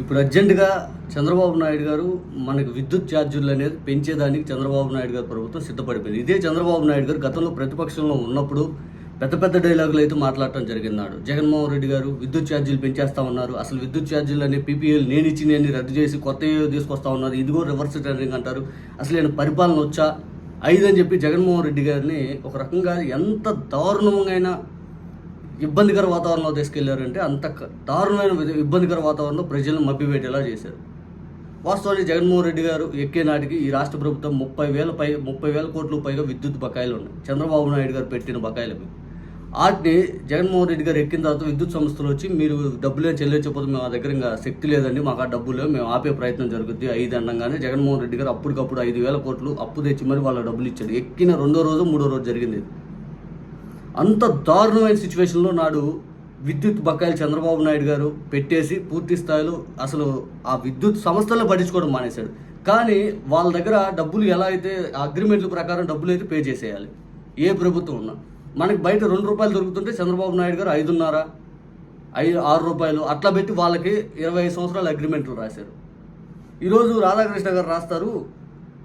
ఇప్పుడు అర్జెంటుగా చంద్రబాబు నాయుడు గారు మనకి విద్యుత్ ఛార్జీలు అనేది పెంచేదానికి చంద్రబాబు నాయుడు గారు ప్రభుత్వం సిద్ధపడిపోయింది. ఇదే చంద్రబాబు నాయుడు గారు గతంలో ప్రతిపక్షంలో ఉన్నప్పుడు పెద్ద పెద్ద డైలాగులు అయితే మాట్లాడటం జరిగినాడు జగన్మోహన్ రెడ్డి గారు విద్యుత్ ఛార్జీలు పెంచేస్తా ఉన్నారు. అసలు విద్యుత్ ఛార్జీలు అనే పీపీఎల్ నేను ఇచ్చి నేను రద్దు చేసి కొత్త తీసుకొస్తా ఉన్నారు. ఇదిగో రివర్స్ టెండరింగ్ అంటారు. అసలు నేను పరిపాలన వచ్చా? ఐదు అని చెప్పి జగన్మోహన్ రెడ్డి గారిని ఒక రకంగా ఎంత దారుణమైన ఇబ్బందికర వాతావరణంలో తీసుకెళ్ళారంటే అంత దారుణమైన ఇబ్బందికర వాతావరణంలో ప్రజలను మభ్యపెట్టేలా చేశారు. వాస్తవానికి జగన్మోహన్ రెడ్డి గారు ఎక్కే నాటికి ఈ రాష్ట్ర ప్రభుత్వం ముప్పై వేల పై ముప్పై వేల కోట్లు పైగా విద్యుత్ బకాయిలు ఉన్నాయి. చంద్రబాబు నాయుడు గారు పెట్టిన బకాయిలవి. వాటిని జగన్మోహన్ రెడ్డి గారు ఎక్కిన తర్వాత విద్యుత్ సంస్థలు వచ్చి మీరు డబ్బులే చెల్లించకపోతే మా దగ్గర ఇంకా శక్తి లేదండి మాకు ఆ డబ్బులు మేము ఆపే ప్రయత్నం జరుగుద్ది ఐదు అనగానే జగన్మోహన్ రెడ్డి గారు అప్పటికప్పుడు ఐదు వేల కోట్లు అప్పు తెచ్చి మరి వాళ్ళ డబ్బులు ఇచ్చాడు. ఎక్కిన రెండో రోజు మూడో రోజు జరిగింది అంత దారుణమైన సిచ్యువేషన్లో నాడు విద్యుత్ బకాయిలు చంద్రబాబు నాయుడు గారు పెట్టేసి పూర్తి స్థాయిలో అసలు ఆ విద్యుత్ సంస్థలను పట్టించుకోవడం మానేశాడు. కానీ వాళ్ళ దగ్గర డబ్బులు ఎలా అయితే అగ్రిమెంట్ల ప్రకారం డబ్బులు అయితే పే చేసేయాలి? ఏ ప్రభుత్వం ఉన్నా. మనకి బయట రెండు రూపాయలు దొరుకుతుంటే చంద్రబాబు నాయుడు గారు ఐదున్నర ఐదు ఆరు రూపాయలు అట్లా పెట్టి వాళ్ళకి ఇరవై ఐదు సంవత్సరాల అగ్రిమెంట్లు రాశారు. ఈరోజు రాధాకృష్ణ గారు రాస్తారు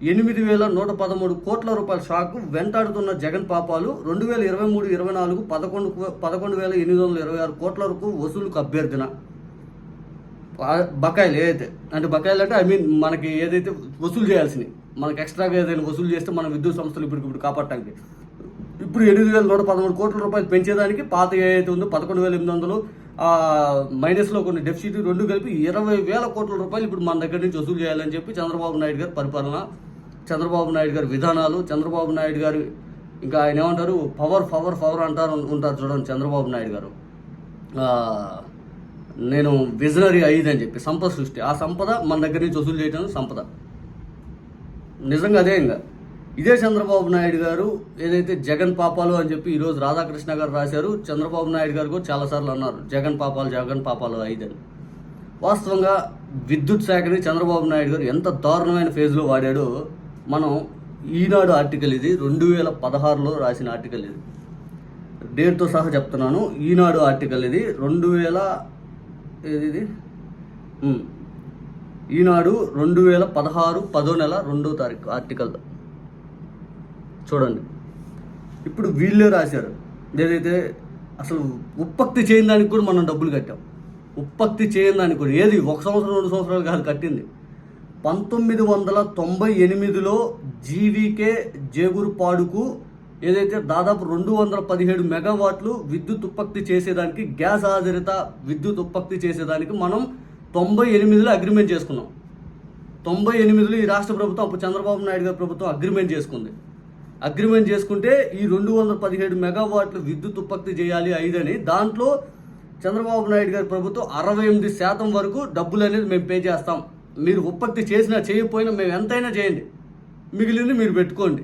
ఎనిమిది వేల నూట పదమూడు కోట్ల రూపాయల షాక్ వెంటాడుతున్న జగన్ పాపాలు రెండు వేల ఇరవై మూడు ఇరవై నాలుగు పదకొండు పదకొండు వేల ఎనిమిది వందల ఇరవై ఆరు కోట్ల వరకు వసూలుకు అభ్యర్థన. బకాయిలు ఏదైతే అంటే బకాయిలు అంటే ఐ మీన్ మనకి ఏదైతే వసూలు చేయాల్సినవి మనకి ఎక్స్ట్రాగా ఏదైనా వసూలు చేస్తే మన విద్యుత్ సంస్థలు ఇప్పుడు ఇప్పుడు కాపాడటానికి. ఇప్పుడు ఎనిమిది వేల నూట పదమూడు కోట్ల రూపాయలు పెంచేదానికి పాత ఏదైతే ఉందో పదకొండు వేల ఎనిమిది వందలు మైనస్లో కొన్ని డెఫిసిట్ రెండు కలిపి ఇరవై వేల కోట్ల రూపాయలు ఇప్పుడు మన దగ్గర నుంచి వసూలు చేయాలని చెప్పి చంద్రబాబు నాయుడు గారి పరిపాలన చంద్రబాబు నాయుడు గారి విధానాలు చంద్రబాబు నాయుడు గారు ఇంకా ఆయన ఏమంటారు? పవర్ పవర్ పవర్ అంటారు ఉంటారు చూడండి చంద్రబాబు నాయుడు గారు. నేను విజనరీ అయ్యిదని అని చెప్పి సంపద సృష్టి. ఆ సంపద మన దగ్గర నుంచి వసూలు చేయడం సంపద. నిజంగా అదే ఇంకా. ఇదే చంద్రబాబు నాయుడు గారు ఏదైతే జగన్ పాపాలు అని చెప్పి ఈరోజు రాధాకృష్ణ గారు రాశారు చంద్రబాబు నాయుడు గారు కూడా చాలాసార్లు అన్నారు జగన్ పాపాలు జగన్ పాపాలు ఐదు అని. వాస్తవంగా విద్యుత్ శాఖని చంద్రబాబు నాయుడు గారు ఎంత దారుణమైన ఫేజ్లో వాడాడో మనం ఈనాడు ఆర్టికల్ ఇది రెండు వేల పదహారులో రాసిన ఆర్టికల్ ఇది. డేట్తో సహా చెప్తున్నాను. ఈనాడు ఆర్టికల్ ఇది రెండు వేల ఏది ఇది? ఈనాడు రెండు వేల పదహారు పదో నెల రెండో తారీఖు ఆర్టికల్. చూడండి. ఇప్పుడు వీళ్ళే రాశారు. ఏదైతే అసలు ఉత్పత్తి చేయని దానికి కూడా మనం డబ్బులు కట్టాం. ఉత్పత్తి చేయని దానికి కూడా. ఏది? ఒక సంవత్సరం రెండు సంవత్సరాలు కాదు కట్టింది. పంతొమ్మిది వందల తొంభై ఎనిమిదిలో జీవీకే జేగురుపాడుకు ఏదైతే దాదాపు రెండు వందల పదిహేడు మెగావాట్లు విద్యుత్ ఉత్పత్తి చేసేదానికి గ్యాస్ ఆధారిత విద్యుత్ ఉత్పత్తి చేసేదానికి మనం తొంభై ఎనిమిదిలో అగ్రిమెంట్ చేసుకున్నాం. తొంభై ఎనిమిదిలో ఈ రాష్ట్ర ప్రభుత్వం అప్పుడు చంద్రబాబు నాయుడు గారి ప్రభుత్వం అగ్రిమెంట్ చేసుకుంది. అగ్రిమెంట్ చేసుకుంటే ఈ రెండు వందల పదిహేడు మెగావాట్లు విద్యుత్ ఉత్పత్తి చేయాలి ఐదని దాంట్లో చంద్రబాబు నాయుడు గారి ప్రభుత్వం అరవై ఎనిమిది శాతం వరకు డబ్బులు అనేది మేము పే చేస్తాం. మీరు ఉత్పత్తి చేసినా చేయకపోయినా మేము ఎంతైనా చేయండి. మిగిలింది మీరు పెట్టుకోండి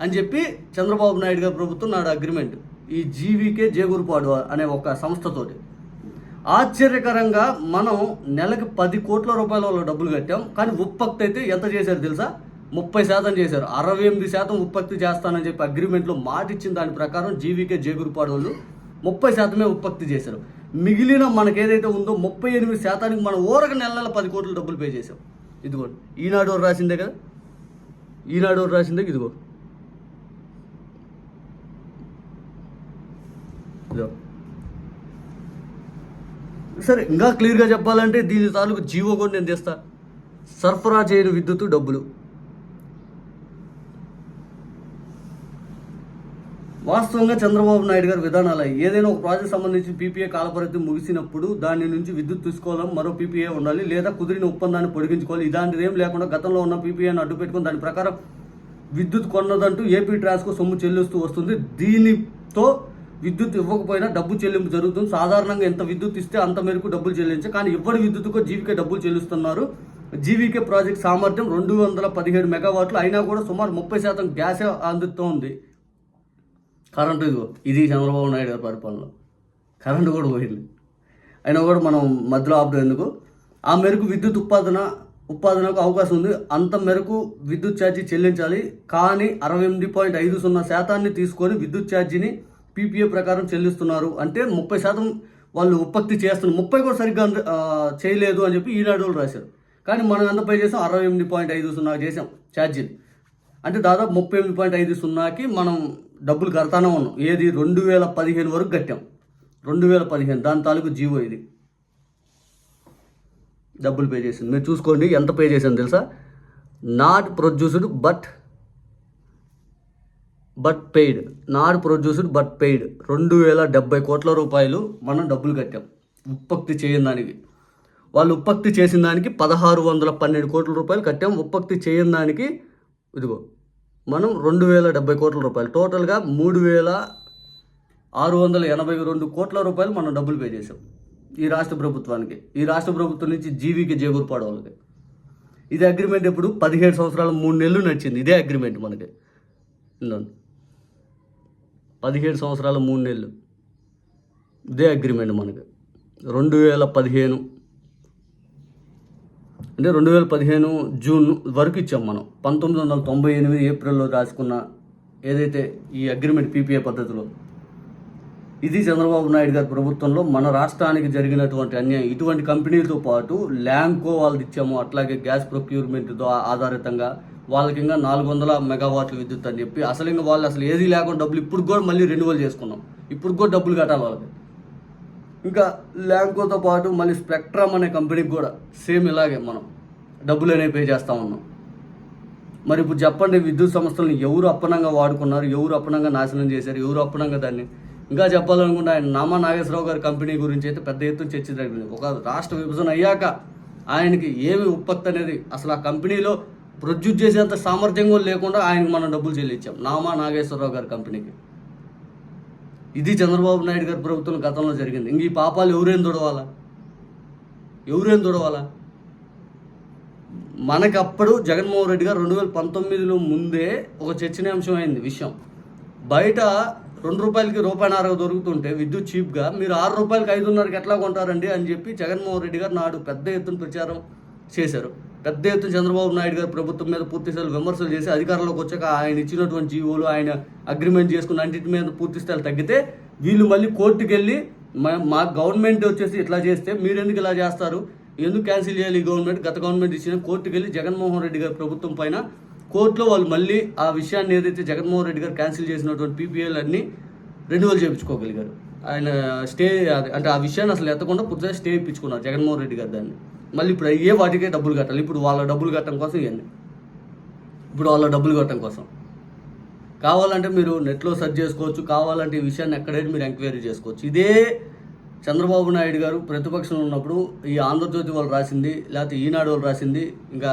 అని చెప్పి చంద్రబాబు నాయుడు గారి ప్రభుత్వం నాడు అగ్రిమెంట్ ఈ జీవీకే జేగురుపాడు అనే ఒక సంస్థతోటి. ఆశ్చర్యకరంగా మనం నెలకి పది కోట్ల రూపాయల వల్ల డబ్బులు కట్టాం. కానీ ఉత్పత్తి అయితే ఎంత చేశారు తెలుసా? ముప్పై శాతం చేశారు. అరవై ఎనిమిది శాతం ఉత్పత్తి చేస్తానని చెప్పి అగ్రిమెంట్లో మాట ఇచ్చిన దాని ప్రకారం జీవీకే జేగురుపాడు వాళ్ళు ముప్పై శాతమే ఉత్పత్తి చేశారు. మిగిలిన మనకు ఏదైతే ఉందో ముప్పై ఎనిమిది శాతానికి మనం ఓరక నెల నెల పది కోట్ల డబ్బులు పే చేసాం ఇదిగో ఈనాడు రాసిందే కదా? ఈనాడు రాసిందే? ఇదిగో. ఇదిగో. సరే ఇంకా క్లియర్గా చెప్పాలంటే దీని తాలూకు జీవో కూడా నేను తెస్తా. సరఫరా చేయని విద్యుత్ డబ్బులు. వాస్తవంగా చంద్రబాబు నాయుడు గారి విధానాలు ఏదైనా ఒక ప్రాజెక్ట్ సంబంధించి పీపీఏ కాలపరిధి ముగిసినప్పుడు దాని నుంచి విద్యుత్ తీసుకోవాలి మరో పీపీఏ ఉండాలి లేదా కుదిరిన ఒప్పందాన్ని పొడిగించుకోవాలి ఇలాంటిది ఏం లేకుండా గతంలో ఉన్న పీపీఏని అడ్డు పెట్టుకుని దాని ప్రకారం విద్యుత్ కొన్నదంటూ ఏపీ ట్రాన్స్కో సొమ్ము చెల్లిస్తూ వస్తుంది. దీనితో విద్యుత్ ఇవ్వకపోయినా డబ్బు చెల్లింపు జరుగుతుంది. సాధారణంగా ఎంత విద్యుత్ ఇస్తే అంత మేరకు డబ్బులు చెల్లించాలి కానీ ఇవ్వని విద్యుత్కు జీవికే డబ్బులు చెల్లిస్తున్నారు. జీవికే ప్రాజెక్ట్ సామర్థ్యం రెండు వందల పదిహేడు మెగావాట్లు అయినా కూడా సుమారు ముప్పై శాతం గ్యాసే అందుతోంది కరెంటు ఇదిగో ఇది చంద్రబాబు నాయుడు గారి పరిపాలన. కరెంటు కూడా పోయింది. అయినా కూడా మనం మధ్యలో ఆపడం ఎందుకు? ఆ మేరకు విద్యుత్ ఉత్పాదన ఉత్పాదనకు అవకాశం ఉంది. అంత మేరకు విద్యుత్ ఛార్జీ చెల్లించాలి. కానీ అరవై ఎనిమిది పాయింట్ ఐదు సున్నా శాతాన్ని తీసుకొని విద్యుత్ ఛార్జీని పీపీఏ ప్రకారం చెల్లిస్తున్నారు. అంటే ముప్పై శాతం వాళ్ళు ఉత్పత్తి చేస్తున్న ముప్పై కూడా సరిగ్గా అంద- చేయలేదు అని చెప్పి ఈనాడు వాళ్ళు రాశారు. కానీ మనం ఎంత పే చేసాం? అరవై ఎనిమిది పాయింట్ ఐదు సున్నా చేసాం ఛార్జీలు అంటే దాదాపు ముప్పై ఎనిమిది పాయింట్ ఐదు సున్నాకి మనం డబ్బులు కడతానే ఉన్నాం. ఏది? రెండు వేల పదిహేను వరకు కట్టాం. రెండు వేల పదిహేను దాని తాలూకు జీవో ఇది. డబ్బులు పే చేసింది. మీరు చూసుకోండి ఎంత పే చేశాను తెలుసా? Not produced but but paid. Not produced but paid. రెండు వేల డెబ్బై కోట్ల రూపాయలు మనం డబ్బులు కట్టాం. ఉత్పత్తి చేయని దానికి. వాళ్ళు ఉత్పత్తి చేసిన దానికి పదహారు వందల పన్నెండు కోట్ల రూపాయలు కట్టాం. ఉత్పత్తి చేయని దానికి ఇదిగో మనం రెండు వేల డెబ్బై కోట్ల రూపాయలు. టోటల్గా మూడు వేల ఆరు వందల ఎనభై రెండు కోట్ల రూపాయలు మనం డబ్బులు పే చేసాం ఈ రాష్ట్ర ప్రభుత్వానికి. ఈ రాష్ట్ర ప్రభుత్వం నుంచి జీవికి జేగురుపాడు వాళ్ళకి ఇది అగ్రిమెంట్ ఇప్పుడు పదిహేడు సంవత్సరాలు మూడు నెలలు నడిచింది. ఇదే అగ్రిమెంట్ మనకి. ఇందండి పదిహేడు సంవత్సరాల మూడు నెలలు. ఇదే అగ్రిమెంట్ మనకి. రెండు వేల పదిహేను అంటే రెండు వేల పదిహేను జూన్ వరకు ఇచ్చాం మనం. పంతొమ్మిది వందల తొంభై ఎనిమిది ఏప్రిల్లో రాసుకున్న ఏదైతే ఈ అగ్రిమెంట్ పీపీఏ పద్ధతిలో ఇది చంద్రబాబు నాయుడు గారి ప్రభుత్వంలో మన రాష్ట్రానికి జరిగినటువంటి అన్యాయం. ఇటువంటి కంపెనీలతో పాటు ల్యాంకో వాళ్ళది ఇచ్చాము. అట్లాగే గ్యాస్ ప్రొక్యూర్మెంట్ ఆధారితంగా వాళ్ళకి ఇంకా నాలుగు వందల మెగావాట్ల విద్యుత్ అని చెప్పి అసలు ఇంకా వాళ్ళు అసలు ఏది లేకుండా డబ్బులు ఇప్పుడు కూడా మళ్ళీ రెన్యువల్ చేసుకున్నాం. ఇప్పుడు కూడా డబ్బులు కట్టాలి వాళ్ళకి. ఇంకా ల్యాంకోతో పాటు మళ్ళీ స్పెక్ట్రమ్ అనే కంపెనీకి కూడా సేమ్ ఇలాగే మనం డబ్బులు అనేవి పే చేస్తూ ఉన్నాం. మరి ఇప్పుడు చెప్పండి విద్యుత్ సంస్థలను ఎవరు అప్పనంగా వాడుకున్నారు ఎవరు అప్పనంగా నాశనం చేశారు ఎవరు అప్పనంగా దాన్ని? ఇంకా చెప్పాలనుకుంటే ఆయన నామా నాగేశ్వరరావు గారి కంపెనీ గురించి అయితే పెద్ద ఎత్తున చర్చ జరిగింది. ఒక రాష్ట్ర విభజన అయ్యాక ఆయనకి ఏమి ఉత్పత్తి అనేది అసలు ఆ కంపెనీలో ప్రొడ్యూస్ చేసేంత సామర్థ్యం కూడా లేకుండా ఆయనకు మనం డబ్బులు చెల్లించాం. నామా నాగేశ్వరరావు గారి కంపెనీకి. ఇది చంద్రబాబు నాయుడు గారి ప్రభుత్వం గతంలో జరిగింది. ఇంక ఈ పాపాలు ఎవరేం తుడవాలా? ఎవరేం దొడవాలా మనకప్పుడు జగన్మోహన్ రెడ్డి గారు రెండు వేల పంతొమ్మిదిలో ముందే ఒక చర్చనీయాంశం అయింది విషయం. బయట రెండు రూపాయలకి రూపాయిన్నర దొరుకుతుంటే విద్యుత్ చీప్గా మీరు ఆరు రూపాయలకి ఐదున్నరకి ఎట్లా కొంటారండి అని చెప్పి జగన్మోహన్ రెడ్డి గారు నాడు పెద్ద ఎత్తున ప్రచారం చేశారు. పెద్ద ఎత్తున చంద్రబాబు నాయుడు గారి ప్రభుత్వం మీద పూర్తి స్థాయిలో విమర్శలు చేసి అధికారంలోకి వచ్చాక ఆయన ఇచ్చినటువంటి జీవోలు ఆయన అగ్రిమెంట్ చేసుకున్న అన్నింటి మీద పూర్తి స్థాయిలో తగ్గితే వీళ్ళు మళ్ళీ కోర్టుకు వెళ్ళి మా మా గవర్నమెంట్ వచ్చేసి ఇట్లా చేస్తే మీరు ఎందుకు ఇలా చేస్తారు? ఎందుకు క్యాన్సిల్ చేయాలి ఈ గవర్నమెంట్? గత గవర్నమెంట్ ఇచ్చిన కోర్టుకు వెళ్ళి జగన్మోహన్ రెడ్డి గారి ప్రభుత్వం పైన కోర్టులో వాళ్ళు మళ్ళీ ఆ విషయాన్ని ఏదైతే జగన్మోహన్ రెడ్డి గారు క్యాన్సిల్ చేసినటువంటి పీపీఎల్ అన్ని రెన్యువల్ చేయించుకోగలిగారు. ఆయన స్టే అంటే ఆ విషయాన్ని అసలు ఎత్తకుండా పూర్తిగా స్టే ఇప్పించుకున్నారు జగన్మోహన్ రెడ్డి గారు దాన్ని. మళ్ళీ ఇప్పుడు అయ్యే వాటికే డబ్బులు కట్టాలి. ఇప్పుడు వాళ్ళ డబ్బులు కట్టడం కోసం ఇవన్నీ ఇప్పుడు వాళ్ళ డబ్బులు కట్టడం కోసం. కావాలంటే మీరు నెట్లో సెర్చ్ చేసుకోవచ్చు. కావాలంటే ఈ విషయాన్ని ఎక్కడైనా మీరు ఎంక్వైరీ చేసుకోవచ్చు. ఇదే చంద్రబాబు నాయుడు గారు ప్రతిపక్షంలో ఉన్నప్పుడు ఈ ఆంధ్రజ్యోతి వాళ్ళు రాసింది లేకపోతే ఈనాడు వాళ్ళు రాసింది ఇంకా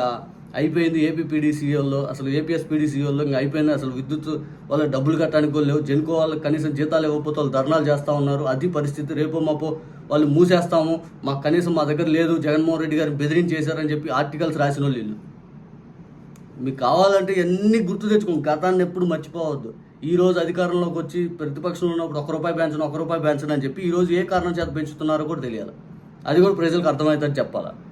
అయిపోయింది ఏపీపీడీసీఎల్లో అసలు ఏపీఎస్పీడీసీఓల్లో ఇంకా అయిపోయింది. అసలు విద్యుత్ వాళ్ళ డబ్బులు కట్టడానికి లేవు. జెన్కో వాళ్ళకి కనీసం జీతాలు ఇవ్వకపోతే వాళ్ళు ధర్నాలు చేస్తూ ఉన్నారు. అది పరిస్థితి. రేపో మాపో వాళ్ళు మూసేస్తాము. మాకు కనీసం మా దగ్గర లేదు. జగన్మోహన్ రెడ్డి గారిని బెదిరించేశారని చెప్పి ఆర్టికల్స్ రాసిన వాళ్ళు వీళ్ళు. మీకు కావాలంటే ఎన్ని గుర్తు తెచ్చుకోండి. గతాన్ని ఎప్పుడు మర్చిపోవద్దు. ఈరోజు అధికారంలోకి వచ్చి ప్రతిపక్షంలో ఉన్నప్పుడు ఒక రూపాయి పెంచను ఒక రూపాయి పెంచను అని చెప్పి ఈరోజు ఏ కారణం చేత పెంచుతున్నారో కూడా తెలియాలి. అది కూడా ప్రజలకు అర్థమవుతుందని చెప్పాలి?